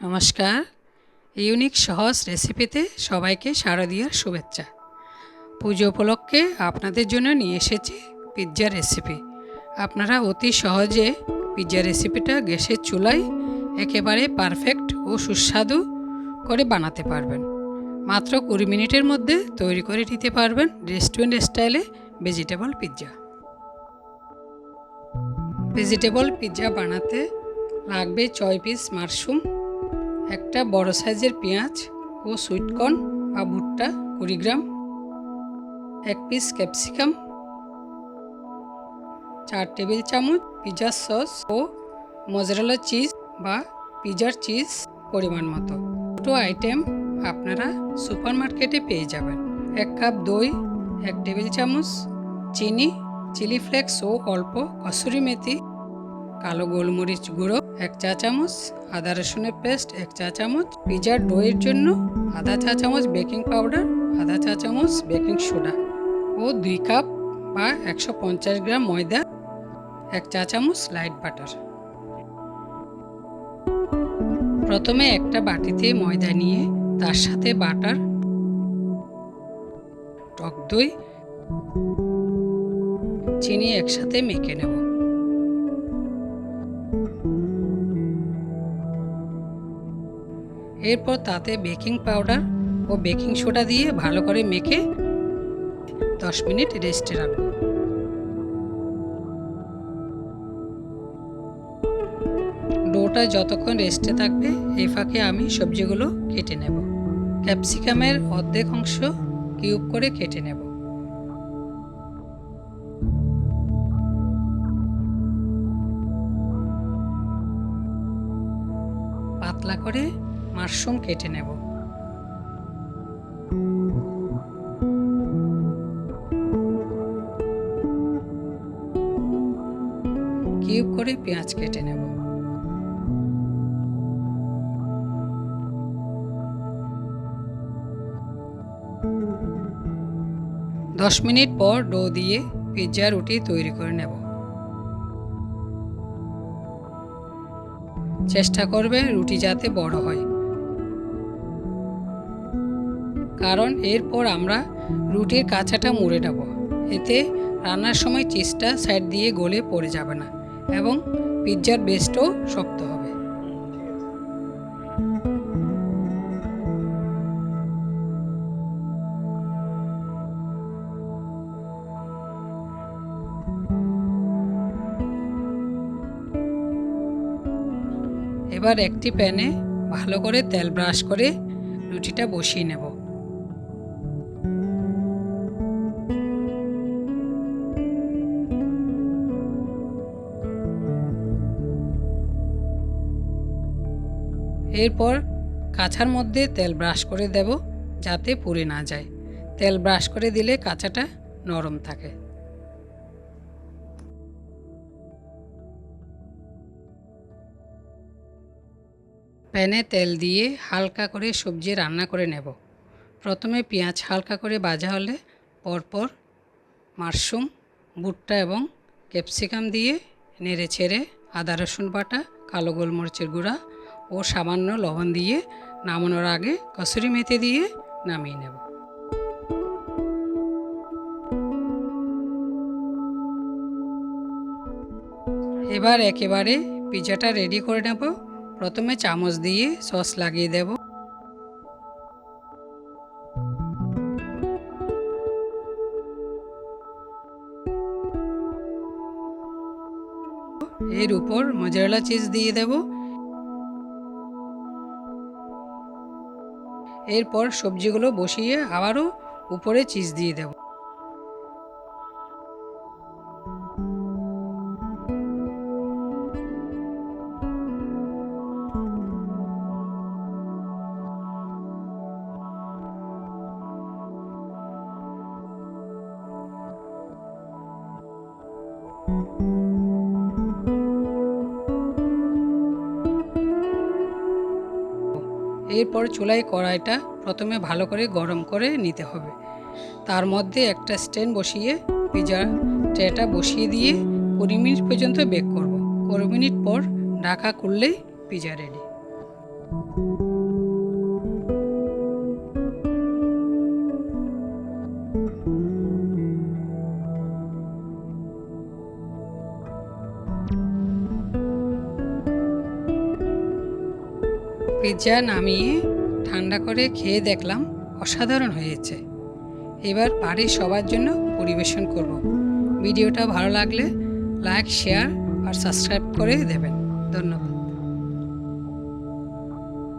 নমস্কার। ইউনিক সহজ রেসিপিতে সবাইকে শারদীয়ার শুভেচ্ছা। পুজো উপলক্ষে আপনাদের জন্য নিয়ে এসেছি পিৎজা রেসিপি আপনারা অতি সহজে পিৎজা রেসিপিটা গ্যাসের চুলায় একেবারে পারফেক্ট ও সুস্বাদু করে বানাতে পারবেন। মাত্র কুড়ি মিনিটের মধ্যে তৈরি করে নিতে পারবেন রেস্টুরেন্ট স্টাইলে ভেজিটেবল পিৎজা ভেজিটেবল পিৎজা বানাতে লাগবে ছয় পিস মাশরুম একটা বড় সাইজের পেঁয়াজ ও সুইটকর্ন বা ভুট্টা কুড়ি গ্রাম, এক পিস ক্যাপসিকাম, চার টেবিল চামচ পিজার সস ও মজরালা চিজ বা পিজার চিজ পরিমাণ মতো। দুটো আইটেম আপনারা সুপার মার্কেটে পেয়ে যাবেন। এক কাপ দই, এক টেবিল চামচ, চিনি, চিলি ফ্লেক্স ও অল্প কসুরি মেথি কালো গোলমরিচ গুঁড়ো, এক চা চামচ আদা রসুনের পেস্ট, এক চা চামচ পিজার ডোয়ের জন্য আধা চা চামচ বেকিং পাউডার, আধা চা চামচ বেকিং সোডা ও দুই কাপ বা একশো পঞ্চাশ গ্রাম ময়দা, এক চা চামচ লাইট বাটার। প্রথমে একটা বাটিতে ময়দা নিয়ে তার সাথে বাটার, টক দই, চিনি একসাথে মেখে নেব। এরপর তাতে বেকিং পাউডার ও বেকিং সোডা দিয়ে ভালো করে মেখে দশ মিনিট রেস্টে রাখব। ডোটা যতক্ষণ রেস্টে থাকবে, এই ফাঁকে আমি সবজিগুলো কেটে নেব। ক্যাপসিকামের অর্ধেক অংশ কিউব করে কেটে নেব। পাতলা করে মাশরুম কেটে নেব। কিউব করে পেঁয়াজ কেটে নেব। দশ মিনিট পর ডো দিয়ে পিৎজা রুটি তৈরি করে নেব। চেষ্টা করবে রুটি যাতে বড় হয়। কারণ এরপর আমরা রুটির কাঁচাটা মুড়ে নেব। এতে রান্নার সময় চিজটা সাইড দিয়ে গলে পড়ে যাবে না এবং পিৎজার বেস্টও শক্ত হবে। এবার একটি প্যানে ভালো করে তেল ব্রাশ করে রুটিটা বসিয়ে নেব। এরপর কাঁচার মধ্যে তেল ব্রাশ করে দেব যাতে পুড়ে না যায়। তেল ব্রাশ করে দিলে কাঁচাটা নরম থাকে। প্যানে তেল দিয়ে হালকা করে সবজি রান্না করে নেব। প্রথমে পেঁয়াজ হালকা করে ভাজা হলে পরপর মাশরুম, ভুট্টা এবং ক্যাপসিকাম দিয়ে নেড়ে ছেড়ে আদা রসুন বাটা, কালো গোলমরিচের গুঁড়া ও সামান্য লবণ দিয়ে নামানোর আগে কসুরি মেথি দিয়ে নামিয়ে নেব। এবার একেবারে পিজাটা রেডি করে নেব। প্রথমে চামচ দিয়ে সস লাগিয়ে দেব। এর উপর মজারেলা চিজ দিয়ে দেব। এরপর সবজিগুলো বসিয়ে আবারও উপরে চিজ দিয়ে দেব। এরপর চুলায় কড়াইটা প্রথমে ভালো করে গরম করে নিতে হবে। তার মধ্যে একটা স্ট্যান্ড বসিয়ে পিজা ট্রেটা বসিয়ে দিয়ে কুড়ি মিনিট পর্যন্ত বেক করব। কুড়ি মিনিট পর ঢাকা করলেই পিজা রেডি পিৎজা নামিয়ে ঠান্ডা করে খেয়ে দেখলাম অসাধারণ হয়েছে। এবার বাড়ির সবার জন্য পরিবেশন করব। ভিডিওটা ভালো লাগলে লাইক, শেয়ার আর সাবস্ক্রাইব করে দেবেন। ধন্যবাদ।